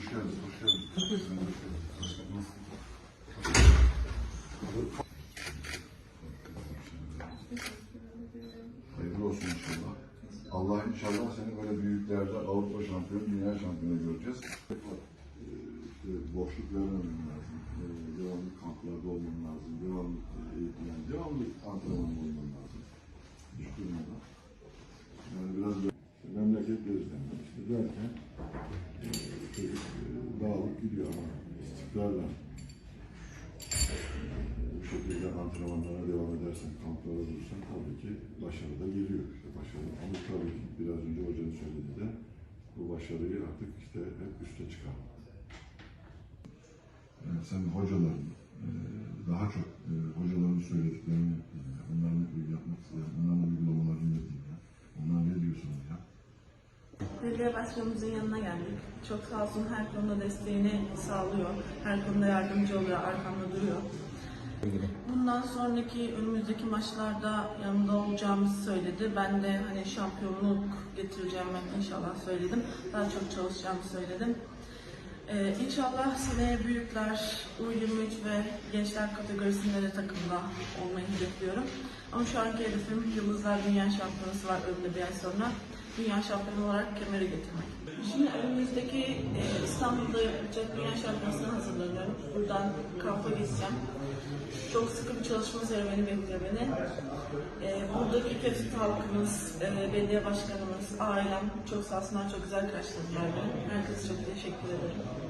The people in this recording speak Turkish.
Hoş geldiniz. Hayırlı olsun inşallah. Allah inşallah seni böyle büyüklerde Avrupa şampiyonu, dünya şampiyonu göreceğiz. Ee, İşte boşluk vermemen dağılıp gidiyor ama istikrarla bu şekilde antrenmanlara devam edersen, kamplara durursan tabii ki başarı da geliyor. İşte başarı. Ama tabii ki biraz önce hocanın söylediği de bu başarıyı artık işte hep üste çıkar. Yani sen hocaların e, daha çok e, hocaların söylediklerini Belediye başkanımızın yanına geldik. Çok sağ olsun her konuda desteğini sağlıyor. Her konuda yardımcı oluyor, arkamda duruyor. Bundan sonraki önümüzdeki maçlarda yanında olacağımızı söyledi. Ben de hani şampiyonluk getireceğimi inşallah söyledim. Daha çok çalışacağımı söyledim. Ee, inşallah seneye büyükler, U23 ve gençler kategorisinde de takımda olmayı hedefliyorum. Ama şu anki hedefim Yıldızlar Dünya Şampiyonası var önümde bir ay sonra. Dünya şampiyonu olarak kemeri getirmek. Şimdi önümüzdeki e, İstanbul'da yapılacak Dünya Şampiyonası'na hazırlanıyorum. Buradan kampa gideceğim. Çok sıkı bir çalışma serüveni bekliyor beni. E, buradaki Köfte halkımız, e, belediye başkanımız, ailem çok sağ olsunlar, çok güzel karşıladılar beni. Herkese çok teşekkür ederim.